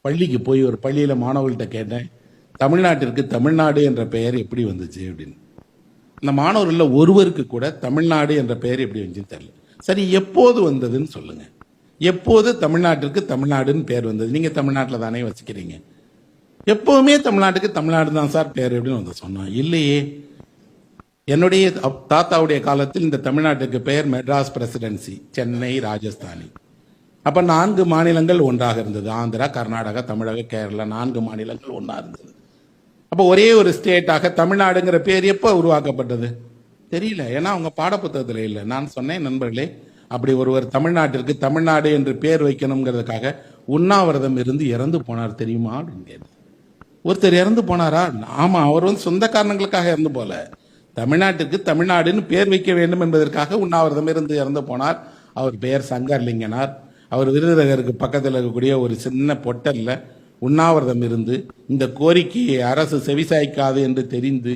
பள்ளிக்கு போய் ஒரு பள்ளியில் மாணவர்கள்ட்ட கேட்டேன் தமிழ்நாட்டிற்கு தமிழ்நாடு என்ற பெயர் எப்படி வந்துச்சு? அப்படின்னு. அந்த மாணவர்களில் ஒருவருக்கு கூட தமிழ்நாடு என்ற பெயர் எப்படி வந்துச்சுன்னு தெரியல. சரி எப்போது வந்ததுன்னு சொல்லுங்க. எப்போது தமிழ்நாட்டிற்கு தமிழ்நாடுன்னு பேர் வந்தது? நீங்கள் தமிழ்நாட்டில் தானே வச்சுக்கிறீங்க எப்போவுமே தமிழ்நாட்டுக்கு தமிழ்நாடு தான் சார் பேர் எப்படின்னு வந்து சொன்னோம் இல்லையே. என்னுடைய தாத்தாவுடைய காலத்தில் இந்த தமிழ்நாட்டுக்கு பெயர் மெட்ராஸ் பிரசிடென்சி சென்னை ராஜஸ்தானி. அப்ப நான்கு மாநிலங்கள் ஒன்றாக இருந்தது. ஆந்திரா கர்நாடகா தமிழக கேரளா நான்கு மாநிலங்கள் ஒன்றா இருந்தது. அப்ப ஒரே ஒரு ஸ்டேட்டாக தமிழ்நாடுங்கிற பேர் எப்போ உருவாக்கப்பட்டது? தெரியல. ஏன்னா அவங்க பாடப்புத்தகத்தில் இல்லை. நான் சொன்னேன் நண்பர்களே அப்படி ஒருவர் தமிழ்நாட்டிற்கு தமிழ்நாடு என்று பேர் வைக்கணுங்கிறதுக்காக உண்ணாவிரதம் இருந்து இறந்து போனார் தெரியுமா அப்படின்னு ஒருத்தர் இறந்து போனாரா? ஆமா அவர் வந்து சொந்த காரணங்களுக்காக இறந்து போல. தமிழ்நாட்டிற்கு தமிழ்நாடுன்னு பேர் வைக்க வேண்டும் என்பதற்காக உண்ணாவிரதம் இருந்து இறந்து போனார். அவர் பெயர் சங்கர்லிங்கனார். அவர் விருதுநகருக்கு பக்கத்தில் இருக்கக்கூடிய ஒரு சின்ன பொட்டல்ல உண்ணாவிரதம் இருந்து இந்த கோரிக்கையை அரசு செவிசாய்க்காது என்று தெரிந்து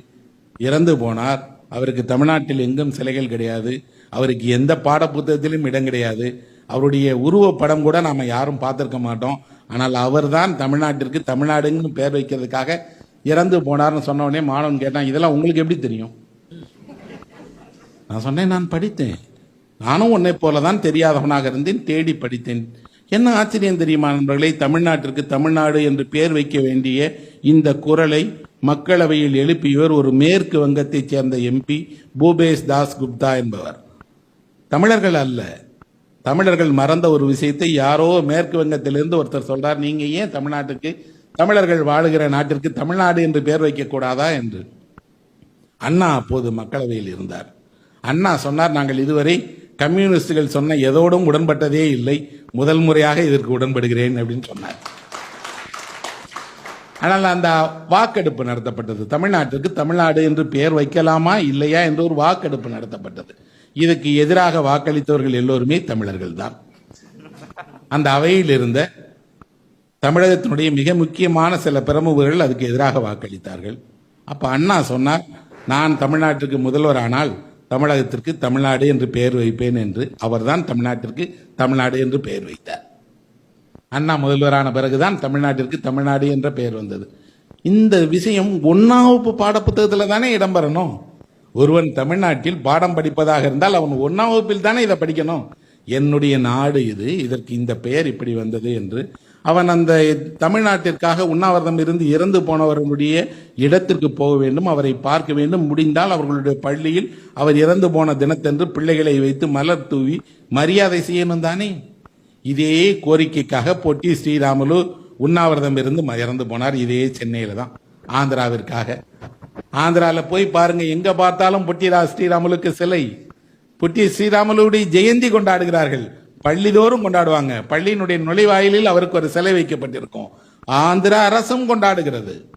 இறந்து போனார். அவருக்கு தமிழ்நாட்டில் எங்கும் சிலைகள் கிடையாது. அவருக்கு எந்த பாடப்புத்தகத்திலும் இடம் கிடையாது. அவருடைய உருவப்படம் கூட நாம் யாரும் பார்த்துருக்க மாட்டோம். ஆனால் அவர்தான் தமிழ்நாட்டிற்கு தமிழ்நாடுங்கன்னு பேர் வைக்கிறதுக்காக இறந்து போனார்னு சொன்ன உடனே மாணவன் கேட்டான் இதெல்லாம் உங்களுக்கு எப்படி தெரியும்? நான் சொன்னேன் நான் படித்தேன். நானும் உன்னை போல தான் தெரியாதவனாக இருந்தேன் தேடி படித்தேன். என்ன ஆச்சரியம் தெரியுமா நண்பர்களே? தமிழ்நாட்டிற்கு தமிழ்நாடு என்று பெயர் வைக்க வேண்டிய இந்த குரலை மக்களவையில் எழுப்பியவர் ஒரு மேற்கு வங்கத்தைச் சேர்ந்த எம்பி பூபேஷ் தாஸ் குப்தா என்பவர். தமிழர்கள் அல்ல. தமிழர்கள் மறந்த ஒரு விஷயத்தை யாரோ மேற்கு வங்கத்திலிருந்து ஒருத்தர் சொல்றார் நீங்க ஏன் தமிழ்நாட்டுக்கு தமிழர்கள் வாழுகிற நாட்டிற்கு தமிழ்நாடு என்று பெயர் வைக்கக்கூடாதா என்று. அண்ணா அப்போது மக்களவையில் இருந்தார். அண்ணா சொன்னார் நாங்கள் இதுவரை கம்யூனிஸ்டுகள் சொன்ன எதோடும் உடன்பட்டதே இல்லை. முதல் முறையாக இதற்கு உடன்படுகிறேன் அப்படின்னு சொன்னார். ஆனால் அந்த வாக்கெடுப்பு நடத்தப்பட்டது. தமிழ்நாட்டிற்கு தமிழ்நாடு என்று பெயர் வைக்கலாமா இல்லையா என்று ஒரு வாக்கெடுப்பு நடத்தப்பட்டது. இதுக்கு எதிராக வாக்களித்தவர்கள் எல்லோருமே தமிழர்கள் தான். அந்த அவையில் இருந்த தமிழகத்தினுடைய மிக முக்கியமான சில பிரமுகர்கள் அதுக்கு எதிராக வாக்களித்தார்கள். அப்ப அண்ணா சொன்னார் நான் தமிழ்நாட்டிற்கு முதல்வர் ஆனால் தமிழகத்திற்கு தமிழ்நாடு என்று பெயர் வைப்பேன் என்று அவர்தான் தமிழ்நாட்டிற்கு தமிழ்நாடு என்று பெயர் வைத்தார். அண்ணா முதல்வரான பிறகுதான் தமிழ்நாட்டிற்கு தமிழ்நாடு என்ற பெயர் வந்தது. இந்த விஷயம் ஒன்னாம் வகுப்பு பாடப்புத்தகத்துல தானே இடம்பெறணும். ஒருவன் தமிழ்நாட்டில் பாடம் படிப்பதாக இருந்தால் அவன் ஒன்னாம் வகுப்பில் தானே இதை படிக்கணும். என்னுடைய நாடு இது இதற்கு இந்த பெயர் இப்படி வந்தது என்று அவன் அந்த தமிழ்நாட்டிற்காக உண்ணாவிரதம் இருந்து இறந்து போனவர்களுடைய இடத்திற்கு போக வேண்டும் அவரை பார்க்க வேண்டும். முடிந்தால் அவர்களுடைய பள்ளியில் அவர் இறந்து போன தினத்தன்று பிள்ளைகளை வைத்து மலர் தூவி மரியாதை செய்யணும் தானே? இதே கோரிக்கைக்காக பொட்டி ஸ்ரீராமலு உண்ணாவிரதம் இருந்து ம- இறந்து போனார். இதே சென்னையில தான் ஆந்திராவிற்காக. ஆந்திரால போய் பாருங்க எங்க பார்த்தாலும் பொட்டி ஸ்ரீராமலுக்கு சிலை. பொட்டி ஸ்ரீராமலுடைய ஜெயந்தி கொண்டாடுகிறார்கள். பள்ளிதோறும் கொண்டாடுவாங்க. பள்ளியினுடைய நுழைவாயிலில் அவருக்கு ஒரு சிலை வைக்கப்பட்டிருக்கும். ஆந்திரா அரசும் கொண்டாடுகிறது.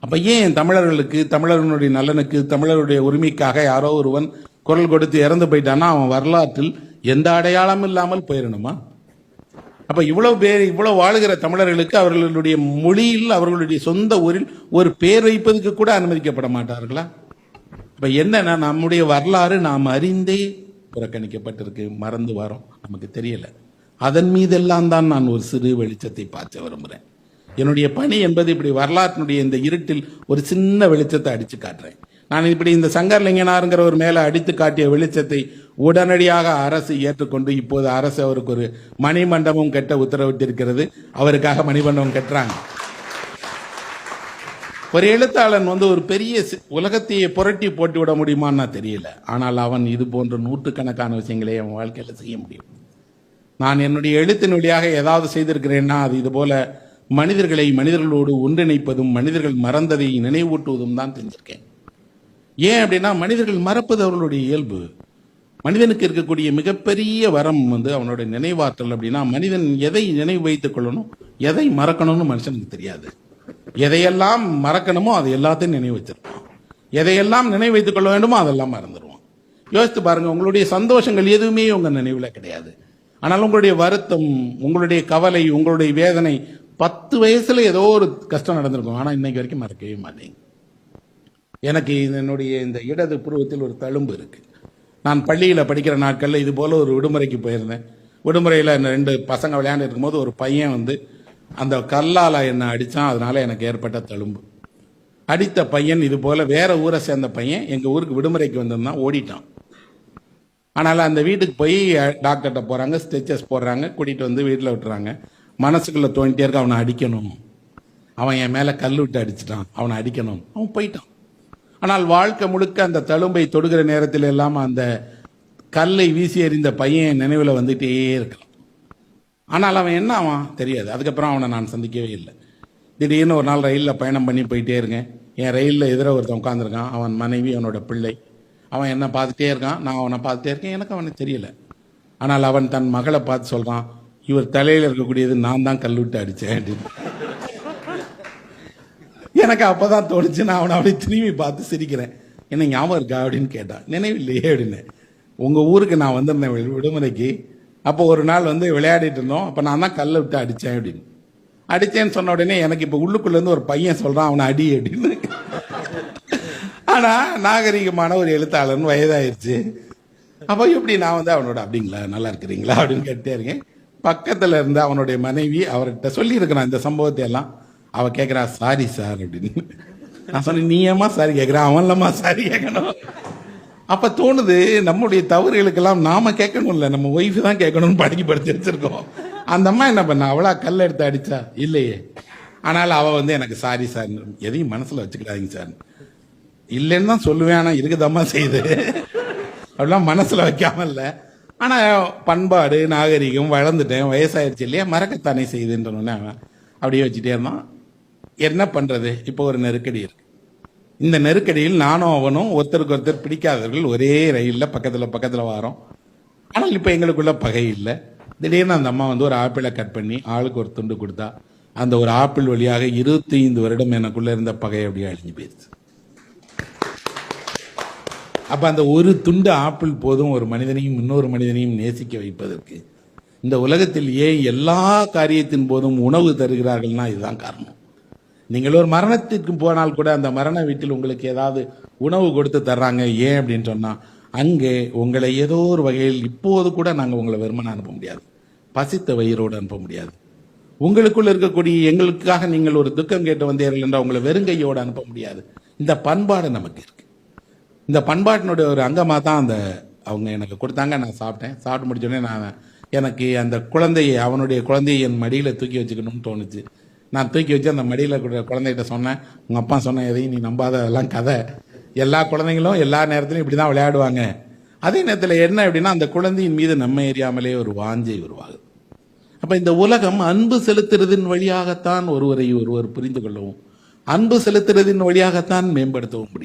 அப்ப ஏன் தமிழர்களுக்கு தமிழர்களுடைய நலனுக்கு தமிழருடைய உரிமைக்காக யாரோ ஒருவன் குரல் கொடுத்து இறந்து போயிட்டான்னா அவன் வரலாற்றில் எந்த அடையாளமும் இல்லாமல் போயிடணுமா? அப்ப இவ்வளவு பேர் இவ்வளவு வாழுகிற தமிழர்களுக்கு அவர்களுடைய மொழியில் அவர்களுடைய சொந்த ஊரில் ஒரு பேர் வைப்பதற்கு கூட அனுமதிக்கப்பட மாட்டார்களா? இப்ப என்னன்னா நம்முடைய வரலாறு நாம் அறிந்தே புறக்கணிக்கப்பட்டிருக்கு மறந்து வரோம். நமக்கு தெரியலை. அதன் மீதெல்லாம் தான் நான் ஒரு சிறு வெளிச்சத்தை பார்த்து விரும்புகிறேன் என்னுடைய பணி என்பது இப்படி வரலாற்றினுடைய இந்த இருட்டில் ஒரு சின்ன வெளிச்சத்தை அடித்து காட்டுறேன். நான் இப்படி இந்த சங்கர்லிங்கனாருங்கிற ஒரு மேலே அடித்து காட்டிய வெளிச்சத்தை உடனடியாக அரசு ஏற்றுக்கொண்டு இப்போது அரசு அவருக்கு ஒரு மணிமண்டபம் கட்ட உத்தரவிட்டிருக்கிறது. அவருக்காக மணிமண்டபம் கட்டுறாங்க. ஒரு எழுத்தாளன் வந்து ஒரு பெரிய சி- உலகத்தையே புரட்டி போட்டு விட முடியுமான்னு தெரியல. ஆனால் அவன் இது போன்ற நூற்றுக்கணக்கான விஷயங்களை அவன் வாழ்க்கையில் செய்ய முடியும். நான் என்னுடைய எழுத்தின் வழியாக ஏதாவது செய்திருக்கிறேன்னா அது இது போல மனிதர்களை மனிதர்களோடு ஒன்றிணைப்பதும் மனிதர்கள் மறந்ததை நினைவூட்டுவதும் தான் தெரிஞ்சிருக்கேன். ஏன் அப்படின்னா மனிதர்கள் மறப்பது அவர்களுடைய இயல்பு. மனிதனுக்கு இருக்கக்கூடிய மிகப்பெரிய வரம் வந்து அவனுடைய நினைவாற்றல் அப்படின்னா மனிதன் எதை நினைவு வைத்துக் கொள்ளணும் எதை மறக்கணும்னு மனுஷனுக்கு தெரியாது. எதையெல்லாம் மறக்கணுமோ அதை எல்லாத்தையும் நினைவு வச்சிருப்பான். எதையெல்லாம் நினைவு வைத்துக் கொள்ள வேண்டுமோ அதெல்லாம் மறந்துடுவான் யோசித்து பாருங்க உங்களுடைய சந்தோஷங்கள் எதுவுமே உங்க நினைவுல கிடையாது. ஆனால் உங்களுடைய வருத்தம் உங்களுடைய கவலை உங்களுடைய வேதனை பத்து வயசுல ஏதோ ஒரு கஷ்டம் நடந்திருக்கும். ஆனா இன்னைக்கு வரைக்கும் மறக்கவே மாட்டேங்க எனக்கு என்னுடைய இந்த இடது புருவத்தில் ஒரு தழும்பு இருக்கு. நான் பள்ளியில் படிக்கிற நாட்களில் இது போல ஒரு விடுமுறைக்கு போயிருந்தேன். விடுமுறையில் ரெண்டு பசங்க விளையாண்டு இருக்கும்போது ஒரு பையன் வந்து அந்த கல்லால் என்னை அடித்தான் அதனால எனக்கு ஏற்பட்ட தழும்பு. அடித்த பையன் இது போல வேற ஊரை சேர்ந்த பையன் எங்கள் ஊருக்கு விடுமுறைக்கு வந்திருந்தான் ஓடிட்டான். ஆனால் அந்த வீட்டுக்கு போய் டாக்டர்கிட்ட போகிறாங்க ஸ்டிச்சஸ் போடுறாங்க கூட்டிகிட்டு வந்து வீட்டில் விட்டுறாங்க. மனசுக்குள்ளே தோண்டிட்டே இருக்க அவனை அடிக்கணும். அவன் என் மேலே கல் விட்டு அடிச்சிட்டான் அவனை அடிக்கணும். அவன் போயிட்டான். ஆனால் வாழ்க்கை முழுக்க அந்த தழும்பை தொடுகிற நேரத்தில் எல்லாம் அந்த கல்லை வீசி எறிந்த பையன் நினைவில் வந்துட்டே இருக்கலாம் ஆனால் அவன் என்ன அவன் தெரியாது. அதுக்கப்புறம் அவனை நான் சந்திக்கவே இல்லை. திடீர்னு ஒரு நாள் ரயிலில் பயணம் பண்ணி போயிட்டே இருக்கேன். என் ரயிலில் எதிர ஒருத்தன் உட்காந்துருக்கான் அவன் மனைவி அவனோட பிள்ளை. அவன் என்ன பார்த்துட்டே இருக்கான். நான் அவனை பார்த்துட்டே இருக்கேன். எனக்கு அவனுக்கு தெரியல. ஆனால் அவன் தன் மகளை பார்த்து சொல்கிறான் இவர் தலையில் இருக்கக்கூடியது நான் தான் கல்விட்டு அடித்தேன். அப்படின்னு. எனக்கு அப்போ தான் தோணுச்சு நான் அவனை அப்படியே திரும்பி பார்த்து சிரிக்கிறேன். என்ன ஞாபகம் இருக்கா அப்படின்னு கேட்டான் நினைவில்லையே அப்படின்னு. உங்கள் ஊருக்கு நான் வந்திருந்தேன் விடுமுறைக்கு. அப்போ ஒரு நாள் வந்து விளையாடிட்டு இருந்தோம். அப்போ நான் தான் கல்லை விட்டு அடித்தேன் அப்படின்னு. அடித்தேன்னு சொன்ன உடனே எனக்கு இப்போ உள்ளுக்குள்ளேருந்து ஒரு பையன் சொல்கிறான் அவனை அடி அப்படின்னு. ஆனால் நாகரிகமான ஒரு எழுத்தாளர்னு வயதாயிருச்சு. அப்போ எப்படி நான் வந்து அவனோட அப்படிங்களா நல்லா இருக்கிறீங்களா? அப்படின்னு கேட்டே இருக்கேன். பக்கத்தில் இருந்து அவனுடைய மனைவி அவர்கிட்ட சொல்லியிருக்கிறான் இந்த சம்பவத்தை எல்லாம் அவள் கேட்குறா சாரி சார் அப்படின்னு. நான் சொன்னேன் நீ ஏமா சாரி கேட்குறான் அவன் இல்லம்மா சாரி கேட்கணும் அப்ப தோணுது நம்முடைய தவறுகளுக்கெல்லாம் நாம கேட்கணும்ல. நம்ம ஒய்ஃப் தான் கேட்கணும்னு பழகிப்படுத்தி வச்சிருக்கோம். அந்த அம்மா என்ன பண்ண? அவளா கல் எடுத்து அடிச்சா? இல்லையே. ஆனால் அவ வந்து எனக்கு சாரி சார் எதையும் மனசுல வச்சுக்கிடாதீங்க சார் இல்லைன்னு தான் சொல்லுவேன் ஆனா இருக்குதம்மா செய்யுது. அப்படிலாம் மனசுல வைக்காம இல்ல ஆனா பண்பாடு நாகரிகம் வளர்ந்துட்டேன் வயசாயிருச்சு இல்லையா? மறக்கத்தானே செய்யுதுன்றனே அவன். அப்படியே வச்சுட்டே இருந்தான். என்ன பண்றது? இப்போ ஒரு நெருக்கடி இருக்கு. இந்த நெருக்கடியில் நானும் அவனும் ஒருத்தருக்கு ஒருத்தர் பிடிக்காதவர்கள் ஒரே ரயிலில் பக்கத்தில் பக்கத்தில் வாரோம். ஆனால் இப்போ எங்களுக்குள்ள பகை இல்லை. திடீர்னு அந்த அம்மா வந்து ஒரு ஆப்பிளை கட் பண்ணி ஆளுக்கு ஒரு துண்டு கொடுத்தா அந்த ஒரு ஆப்பிள் வழியாக இருபத்தி ஐந்து வருடம் எனக்குள்ள இருந்த பகை அப்படியே அழிஞ்சு போயிருச்சு அப்ப அந்த ஒரு துண்டு ஆப்பிள் போதும் ஒரு மனிதனையும் இன்னொரு மனிதனையும் நேசிக்க வைப்பதற்கு இந்த உலகத்தில் ஏன் எல்லா காரியத்தின் போதும் உணவு தருகிறார்கள்னா இதுதான் காரணம். நீங்கள் ஒரு மரணத்திற்கு போனால் கூட அந்த மரண வீட்டில் உங்களுக்கு ஏதாவது உணவு கொடுத்து தர்றாங்க ஏன் அப்படின்னு சொன்னால் அங்கே உங்களை ஏதோ ஒரு வகையில் இப்போது கூட நாங்கள் உங்களை வெறுமனை அனுப்ப முடியாது. பசித்த வயிறோடு அனுப்ப முடியாது. உங்களுக்குள் இருக்கக்கூடிய எங்களுக்காக நீங்கள் ஒரு துக்கம் கேட்டு வந்தீர்கள் என்றால் உங்களை வெறுங்கையோடு அனுப்ப முடியாது. இந்த பண்பாடு நமக்கு இருக்கு. இந்த பண்பாட்டினுடைய ஒரு அங்கமாக தான் அந்த அவங்க எனக்கு கொடுத்தாங்க. நான் சாப்பிட்டேன். சாப்பிட்டு முடிச்சோடனே நான் எனக்கு அந்த குழந்தையை அவனுடைய குழந்தையை என் மடியில் தூக்கி வச்சுக்கணும்னு தோணுச்சு. நான் தூக்கி வச்சு அந்த மடியில் கூட குழந்தைகிட்ட சொன்னேன். உங்கள் அப்பா சொன்ன எதையும் நீ நம்பாத அதெல்லாம் கதை. எல்லா குழந்தைங்களும் எல்லா நேரத்திலும் இப்படி தான் விளையாடுவாங்க. அதே நேரத்தில் என்ன அப்படின்னா அந்த குழந்தையின் மீது நம்ம எரியாமலே ஒரு வாஞ்சை உருவாகுது. அப்போ இந்த உலகம் அன்பு செலுத்துறதின் வழியாகத்தான் ஒருவரை ஒருவர் புரிந்து கொள்ளவும் அன்பு செலுத்துறதின் வழியாகத்தான் மேம்படுத்தவும் முடியும்.